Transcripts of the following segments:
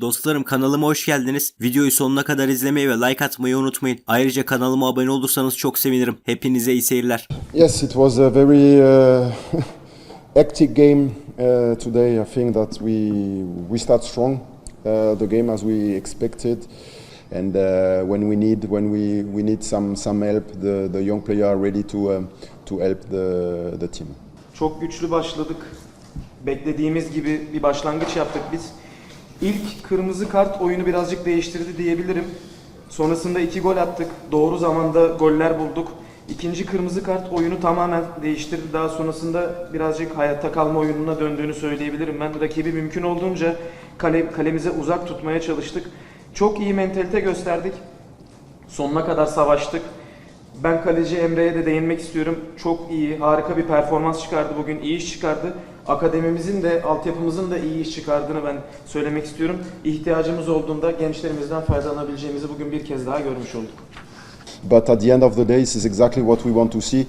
Dostlarım kanalıma hoş geldiniz. Videoyu sonuna kadar izlemeyi ve like atmayı unutmayın. Ayrıca kanalıma abone olursanız çok sevinirim. Hepinize iyi seyirler. Yes, it was a very uh, hectic game uh, today. I think that we we start strong uh, the game as we expected, and uh, when we need when we, we need some some help, the, the young player are ready to um, to help the the team. Çok güçlü başladık. Beklediğimiz gibi bir başlangıç yaptık biz. İlk kırmızı kart oyunu birazcık değiştirdi diyebilirim. Sonrasında iki gol attık. Doğru zamanda goller bulduk. İkinci kırmızı kart oyunu tamamen değiştirdi. Daha sonrasında birazcık hayatta kalma oyununa döndüğünü söyleyebilirim. Ben rakibi mümkün olduğunca kale, kalemize uzak tutmaya çalıştık. Çok iyi mentalite gösterdik. Sonuna kadar savaştık. Ben kaleci Emre'ye de değinmek istiyorum. Çok iyi, harika bir performans çıkardı bugün, iyi iş çıkardı. Akademimizin de, altyapımızın da iyi iş çıkardığını ben söylemek istiyorum. İhtiyacımız olduğunda gençlerimizden faydalanabileceğimizi bugün bir kez daha görmüş olduk. But at the end of the day, this is exactly what we want to see,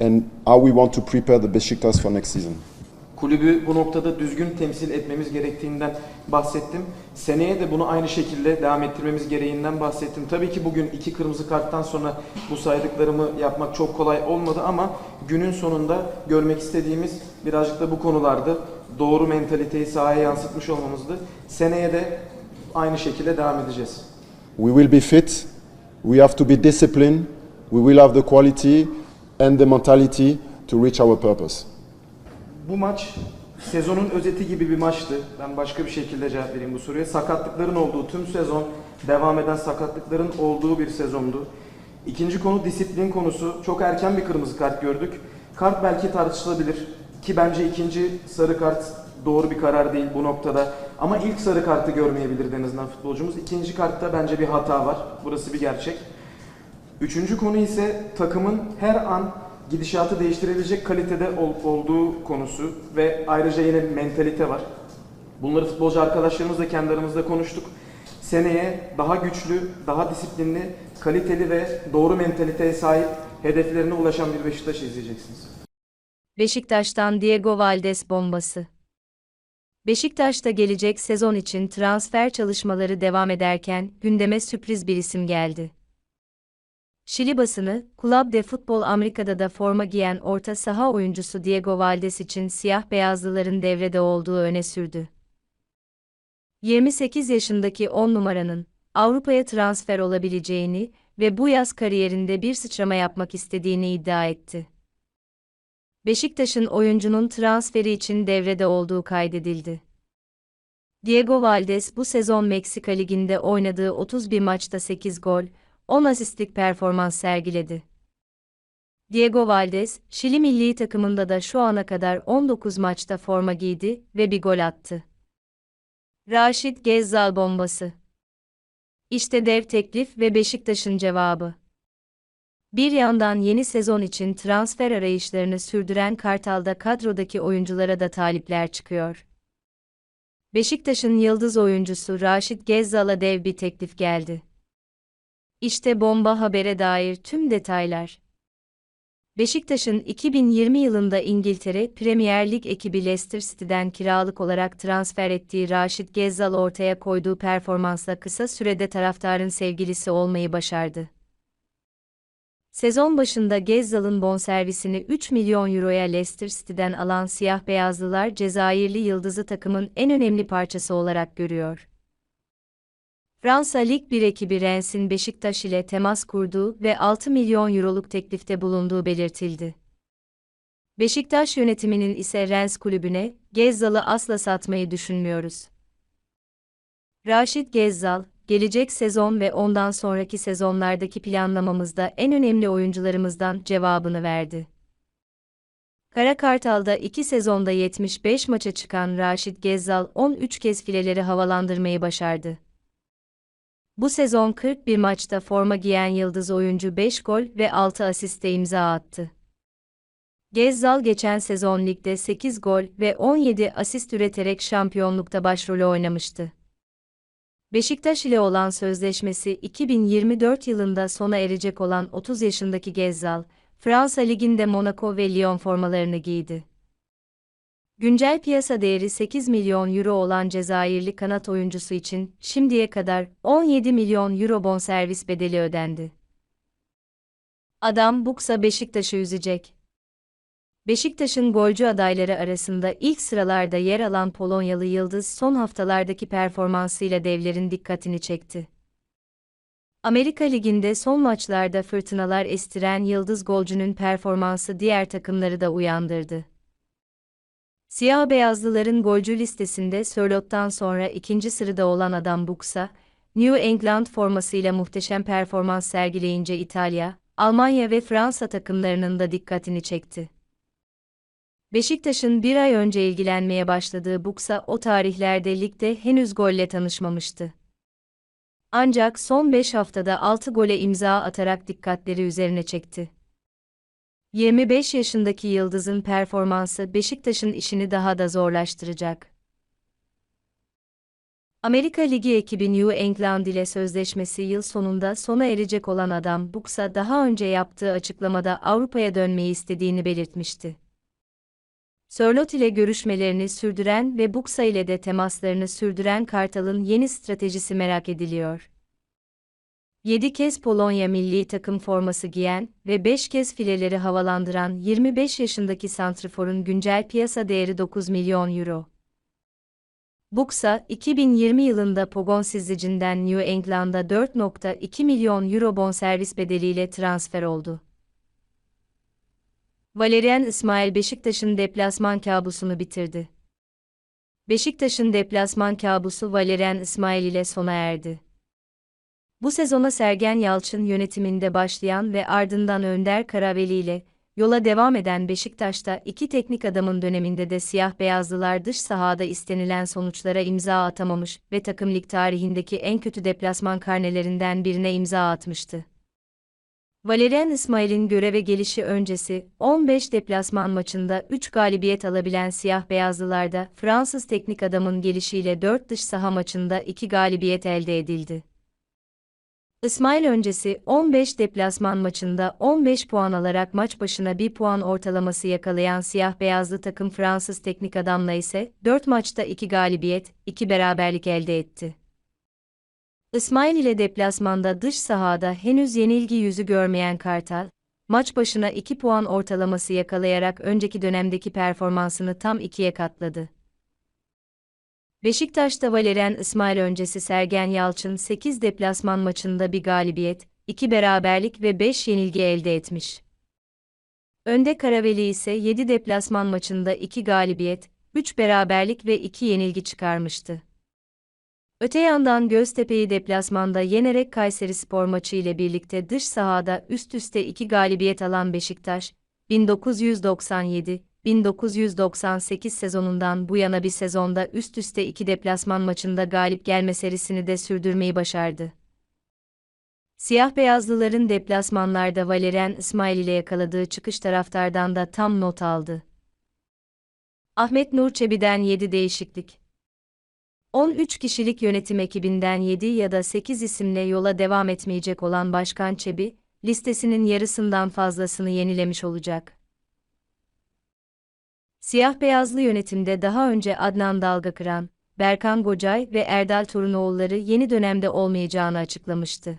and how we want to prepare the Besiktas for next season. Kulübü bu noktada düzgün temsil etmemiz gerektiğinden bahsettim. Seneye de bunu aynı şekilde devam ettirmemiz gereğinden bahsettim. Tabii ki bugün iki kırmızı karttan sonra bu saydıklarımı yapmak çok kolay olmadı ama günün sonunda görmek istediğimiz birazcık da bu konulardı. Doğru mentaliteyi sahaya yansıtmış olmamızdı. Seneye de aynı şekilde devam edeceğiz. We will be fit. We have to be disciplined. We will have the quality and the mentality to reach our purpose. Bu maç sezonun özeti gibi bir maçtı. Ben başka bir şekilde cevap vereyim bu soruya. Sakatlıkların olduğu tüm sezon, devam eden sakatlıkların olduğu bir sezondu. İkinci konu disiplin konusu. Çok erken bir kırmızı kart gördük. Kart belki tartışılabilir. Ki bence ikinci sarı kart doğru bir karar değil bu noktada. Ama ilk sarı kartı görmeyebilirdi en azından futbolcumuz. İkinci kartta bence bir hata var. Burası bir gerçek. Üçüncü konu ise takımın her an gidişatı değiştirebilecek kalitede ol- olduğu konusu ve ayrıca yine mentalite var. Bunları futbolcu arkadaşlarımızla kendi aramızda konuştuk. Seneye daha güçlü, daha disiplinli, kaliteli ve doğru mentaliteye sahip hedeflerine ulaşan bir Beşiktaş izleyeceksiniz. Beşiktaş'tan Diego Valdez bombası. Beşiktaş'ta gelecek sezon için transfer çalışmaları devam ederken gündeme sürpriz bir isim geldi. Şili basını, Club de Futbol Amerika'da da forma giyen orta saha oyuncusu Diego Valdez için siyah beyazlıların devrede olduğu öne sürdü. 28 yaşındaki 10 numaranın Avrupa'ya transfer olabileceğini ve bu yaz kariyerinde bir sıçrama yapmak istediğini iddia etti. Beşiktaş'ın oyuncunun transferi için devrede olduğu kaydedildi. Diego Valdez bu sezon Meksika Ligi'nde oynadığı 31 maçta 8 gol, 10 asistlik performans sergiledi. Diego Valdez, Şili milli takımında da şu ana kadar 19 maçta forma giydi ve bir gol attı. Raşit Gezzal bombası. İşte dev teklif ve Beşiktaş'ın cevabı. Bir yandan yeni sezon için transfer arayışlarını sürdüren Kartal'da kadrodaki oyunculara da talipler çıkıyor. Beşiktaş'ın yıldız oyuncusu Raşit Gezzal'a dev bir teklif geldi. İşte bomba habere dair tüm detaylar. Beşiktaş'ın 2020 yılında İngiltere Premier Lig ekibi Leicester City'den kiralık olarak transfer ettiği Raşit Gezzal ortaya koyduğu performansla kısa sürede taraftarın sevgilisi olmayı başardı. Sezon başında Gezzal'ın bonservisini 3 milyon euroya Leicester City'den alan siyah beyazlılar Cezayirli yıldızı takımın en önemli parçası olarak görüyor. Fransa Lig 1 ekibi Rennes'in Beşiktaş ile temas kurduğu ve 6 milyon euroluk teklifte bulunduğu belirtildi. Beşiktaş yönetiminin ise Rennes kulübüne Gezzal'ı asla satmayı düşünmüyoruz. Raşit Gezzal, gelecek sezon ve ondan sonraki sezonlardaki planlamamızda en önemli oyuncularımızdan cevabını verdi. Kara Kartal'da 2 sezonda 75 maça çıkan Raşit Gezzal 13 kez fileleri havalandırmayı başardı. Bu sezon 41 maçta forma giyen yıldız oyuncu 5 gol ve 6 asiste imza attı. Gezzal geçen sezon ligde 8 gol ve 17 asist üreterek şampiyonlukta başrolü oynamıştı. Beşiktaş ile olan sözleşmesi 2024 yılında sona erecek olan 30 yaşındaki Gezzal, Fransa Ligi'nde Monaco ve Lyon formalarını giydi. Güncel piyasa değeri 8 milyon euro olan Cezayirli kanat oyuncusu için şimdiye kadar 17 milyon euro bonservis bedeli ödendi. Adam Buksa Beşiktaş'ı üzecek. Beşiktaş'ın golcü adayları arasında ilk sıralarda yer alan Polonyalı Yıldız son haftalardaki performansıyla devlerin dikkatini çekti. Amerika Ligi'nde son maçlarda fırtınalar estiren Yıldız golcünün performansı diğer takımları da uyandırdı. Siyah beyazlıların golcü listesinde Sörlot'tan sonra ikinci sırada olan adam Buksa, New England formasıyla muhteşem performans sergileyince İtalya, Almanya ve Fransa takımlarının da dikkatini çekti. Beşiktaş'ın bir ay önce ilgilenmeye başladığı Buksa o tarihlerde ligde henüz golle tanışmamıştı. Ancak son 5 haftada 6 gole imza atarak dikkatleri üzerine çekti. 25 yaşındaki Yıldız'ın performansı Beşiktaş'ın işini daha da zorlaştıracak. Amerika Ligi ekibi New England ile sözleşmesi yıl sonunda sona erecek olan adam Buksa daha önce yaptığı açıklamada Avrupa'ya dönmeyi istediğini belirtmişti. Sörlot ile görüşmelerini sürdüren ve Buksa ile de temaslarını sürdüren Kartal'ın yeni stratejisi merak ediliyor. 7 kez Polonya milli takım forması giyen ve 5 kez fileleri havalandıran 25 yaşındaki santriforun güncel piyasa değeri 9 milyon euro. Buksa, 2020 yılında Pogon Sizlici'nden New England'a 4.2 milyon euro bonservis bedeliyle transfer oldu. Valerian İsmail Beşiktaş'ın deplasman kabusunu bitirdi. Beşiktaş'ın deplasman kabusu Valerian İsmail ile sona erdi. Bu sezona Sergen Yalçın yönetiminde başlayan ve ardından Önder Karaveli ile yola devam eden Beşiktaş'ta iki teknik adamın döneminde de siyah beyazlılar dış sahada istenilen sonuçlara imza atamamış ve takım lig tarihindeki en kötü deplasman karnelerinden birine imza atmıştı. Valerian İsmail'in göreve gelişi öncesi 15 deplasman maçında 3 galibiyet alabilen siyah beyazlılarda Fransız teknik adamın gelişiyle 4 dış saha maçında 2 galibiyet elde edildi. İsmail öncesi 15 deplasman maçında 15 puan alarak maç başına 1 puan ortalaması yakalayan siyah beyazlı takım Fransız teknik adamla ise 4 maçta 2 galibiyet, 2 beraberlik elde etti. İsmail ile deplasmanda dış sahada henüz yenilgi yüzü görmeyen Kartal, maç başına 2 puan ortalaması yakalayarak önceki dönemdeki performansını tam ikiye katladı. Beşiktaş'ta Valerian İsmail öncesi Sergen Yalçın 8 deplasman maçında bir galibiyet, 2 beraberlik ve 5 yenilgi elde etmiş. Önde Karaveli ise 7 deplasman maçında 2 galibiyet, 3 beraberlik ve 2 yenilgi çıkarmıştı. Öte yandan Göztepe'yi deplasmanda yenerek Kayseri Spor maçı ile birlikte dış sahada üst üste 2 galibiyet alan Beşiktaş, 1997 1998 sezonundan bu yana bir sezonda üst üste iki deplasman maçında galip gelme serisini de sürdürmeyi başardı. Siyah beyazlıların deplasmanlarda Valerian İsmail ile yakaladığı çıkış taraftardan da tam not aldı. Ahmet Nur Çebi'den 7 değişiklik. 13 kişilik yönetim ekibinden 7 ya da 8 isimle yola devam etmeyecek olan Başkan Çebi, listesinin yarısından fazlasını yenilemiş olacak. Siyah beyazlı yönetimde daha önce Adnan Dalgakıran, Berkan Gocay ve Erdal Torunoğulları yeni dönemde olmayacağını açıklamıştı.